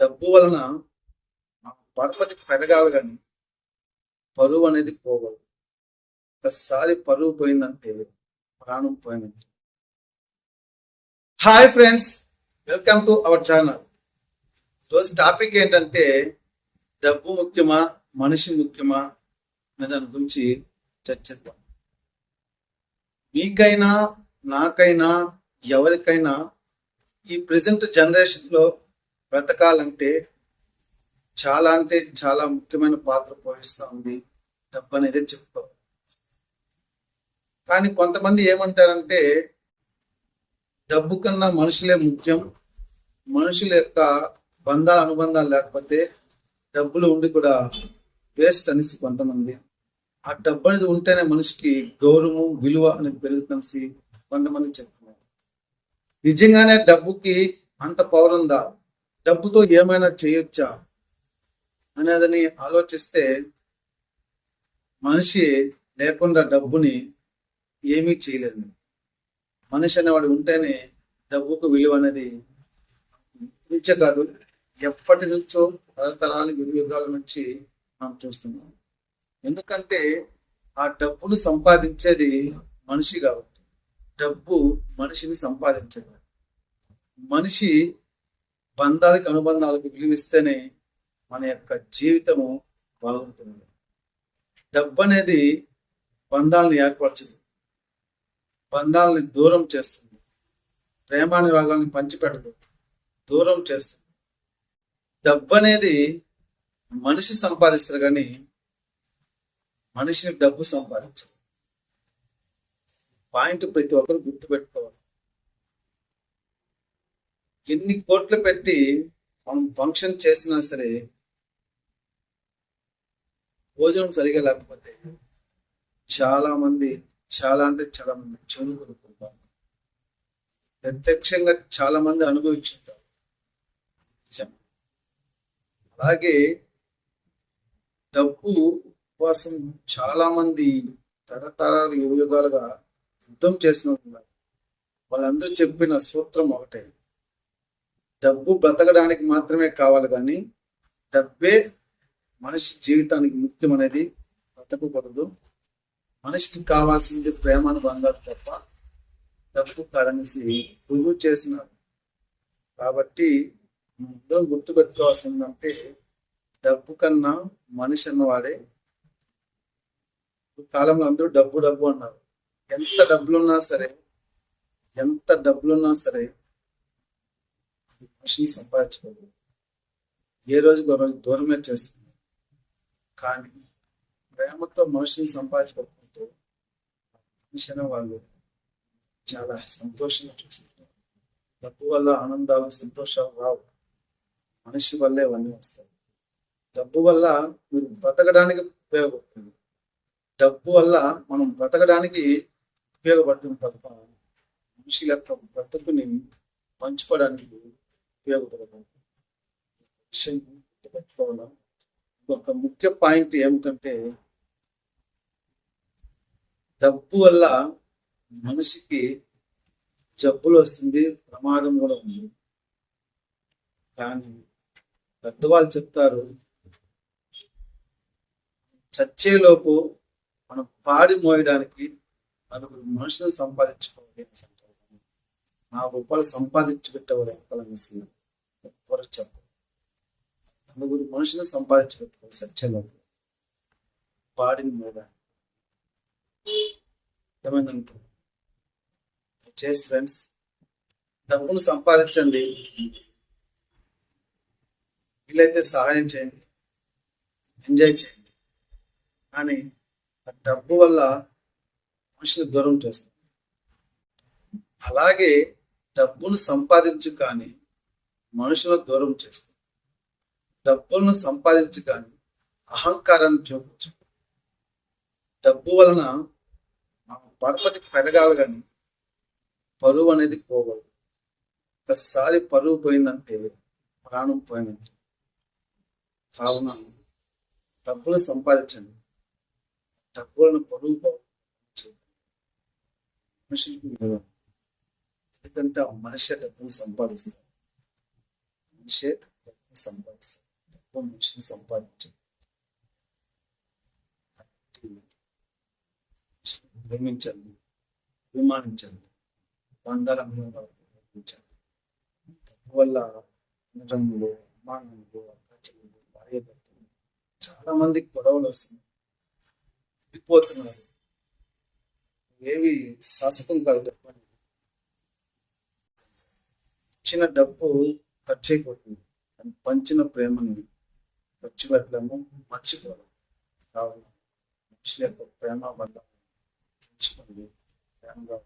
డబ్బు వలన మన పరపతి పెరగాలి కానీ పరువు అనేది పోగలదు ఒకసారి పరువు పోయిందంటే ప్రాణం పోయిందంటే hi friends welcome to our channel ఈరోజు టాపిక్ ఏంటంటే డబ్బు ముఖ్యమా మనిషి ముఖ్యమా అనే దాని గురించి చర్చిద్దాం. మీకైనా నాకైనా ఎవరికైనా ఈ ప్రజెంట్ జనరేషన్లో బ్రతకాలంటే చాలా అంటే చాలా ముఖ్యమైన పాత్ర పోషిస్తూ ఉంది. డబ్బు అనేది చెప్పుకో. కానీ కొంతమంది ఏమంటారంటే డబ్బు కన్నా మనుషులే ముఖ్యం. మనుషుల యొక్క బంధాల అనుబంధాలు లేకపోతే డబ్బులు ఉండి కూడా వేస్ట్ అనేసి కొంతమంది. ఆ డబ్బు అనేది ఉంటేనే మనిషికి గౌరవం విలువ అనేది పెరుగుతుందనేసి కొంతమంది చెప్తున్నారు. నిజంగానే డబ్బుకి అంత పవర్ ఉందా? డబ్బుతో ఏమైనా చేయొచ్చా? అనేదని ఆలోచిస్తే మనిషి లేకుండా డబ్బుని ఏమీ చేయలేదు. మనిషి అనేవాడు ఉంటేనే డబ్బుకు విలువ అనేది నుంచే కాదు. ఎప్పటి నుంచో తరతరాలు యుగాల నుంచి మనం చూస్తున్నాం. ఎందుకంటే ఆ డబ్బును సంపాదించేది మనిషి కాబట్టి. డబ్బు మనిషిని సంపాదించదు. మనిషి బంధాలకు అనుబంధాలకు విలువిస్తేనే మన యొక్క జీవితము బాగుంటుంది. డబ్బు అనేది బంధాలను ఏర్పరచదు. బంధాలని దూరం చేస్తుంది. ప్రేమాని ప్రేమానురాగాల్ని పంచిపెడదు దూరం చేస్తుంది. డబ్బు అనేది మనిషి సంపాదిస్తారు కానీ మనిషిని డబ్బు సంపాదించదు. పాయింట్ ప్రతి ఒక్కరు గుర్తుపెట్టుకోవాలి. ఎన్ని కోట్లు పెట్టి మనం ఫంక్షన్ చేసినా సరే భోజనం సరిగా లేకపోతే చాలా మంది చాలా అంటే చాలా మంది చెవులు కొనుక్కుంటారు. ప్రత్యక్షంగా చాలా మంది అనుభవించుంటారు అలాగే డబ్బు కోసం చాలా మంది తరతరాలు యుగయుగాలుగా యుద్ధం చేసిన వాళ్ళందరూ చెప్పిన సూత్రం ఒకటే. డబ్బు బ్రతకడానికి మాత్రమే కావాలి కానీ డబ్బే మనిషి జీవితానికి ముఖ్యం అనేది బ్రతకూడదు మనిషికి కావాల్సింది ప్రేమానుబంధాలు తప్ప డబ్బు కాదనేసి రుజువు చేసినారు కాబట్టి అందరం గుర్తుపెట్టుకోవాల్సిందంటే డబ్బు కన్నా మనిషి అన్నవాడే. కాలంలో అందరూ డబ్బు డబ్బు అన్నారు. ఎంత డబ్బులున్నా సరే ఎంత డబ్బులున్నా సరే మనిషిని సంపాదించుకోదు ఏ రోజుకి ఒక రోజు దూరమే చేస్తుంది. కానీ ప్రేమతో మనిషిని సంపాదించుకోకుంటే మనిషి అనే వాళ్ళు చాలా సంతోషంగా చూసుకుంటారు. డబ్బు వల్ల ఆనందాలు సంతోషాలు రావు. మనిషి వల్లే ఇవన్నీ వస్తాయి. డబ్బు వల్ల మీరు బ్రతకడానికి ఉపయోగపడుతుంది. డబ్బు వల్ల మనం బ్రతకడానికి ఉపయోగపడుతుంది తప్ప మనిషి యొక్క బ్రతుకుని పంచుకోవడానికి ఉపయోగపడదు విషయం ఒక ముఖ్య పాయింట్ ఏమిటంటే డబ్బు వల్ల మనిషికి జబ్బులు వస్తుంది ప్రమాదం కూడా ఉంది. కానీ పెద్దవాళ్ళు చెప్తారు చచ్చేలోపు మనం పాడి మోయడానికి నలుగురు మనుషులను సంపాదించుకోవాలి అనేసి అంటారు. నా రూపాయలు సంపాదించి పెట్టేవాడు ఎక్కలనేసి ఎవరు చెప్పు. నలుగురు మనుషులు సంపాదించి పెట్టుకోవాలి సత్యంగా పాడిన మీద చేసి ఫ్రెండ్స్ డబ్బును సంపాదించండి. వీలైతే సహాయం చేయండి. ఎంజాయ్ చేయండి. కానీ ఆ డబ్బు వల్ల మనుషులు దూరం చేస్తుంది అలాగే డబ్బును సంపాదించు కానీ మనుషులను దూరం చేస్తుంది డబ్బులను సంపాదించగాని కానీ అహంకారాన్ని చూపించు డబ్బు వలన మన పరపతి పెరగాలి కానీ పరువు అనేది పోకూడదు. ఒకసారి పరువు పోయిందంటే ప్రాణం పోయినట్టు కావున డబ్బులు సంపాదించండి. డబ్బులను పరువు పోవద్దు. మనిషికి ఎందుకంటే ఆ మనిషి డబ్బులు సంపాదిస్తారు మనిషే డబ్బులు సంపాదిస్తారు డబ్బు మనిషిని సంపాదించదు ప్రేమించండి అభిమానించండి బంధాల అనుబంధాలు డబ్బు వల్ల అన్నదమ్ములు అభిమానంలో అక్కచెల్లెలు భార్య చాలా మందికి గొడవలు వస్తున్నాయి విడిపోతున్నారు ఏవి శాశ్వతం కాదు డబ్బు ఇచ్చిన డబ్బు ఖర్చు అయిపోతుంది. కానీ పంచిన ప్రేమని ఖర్చు పెట్టలేము మర్చిపోలేము కావున మనుషుల యొక్క ప్రేమ వల్ల ఉంచుకోండి ప్రేమగా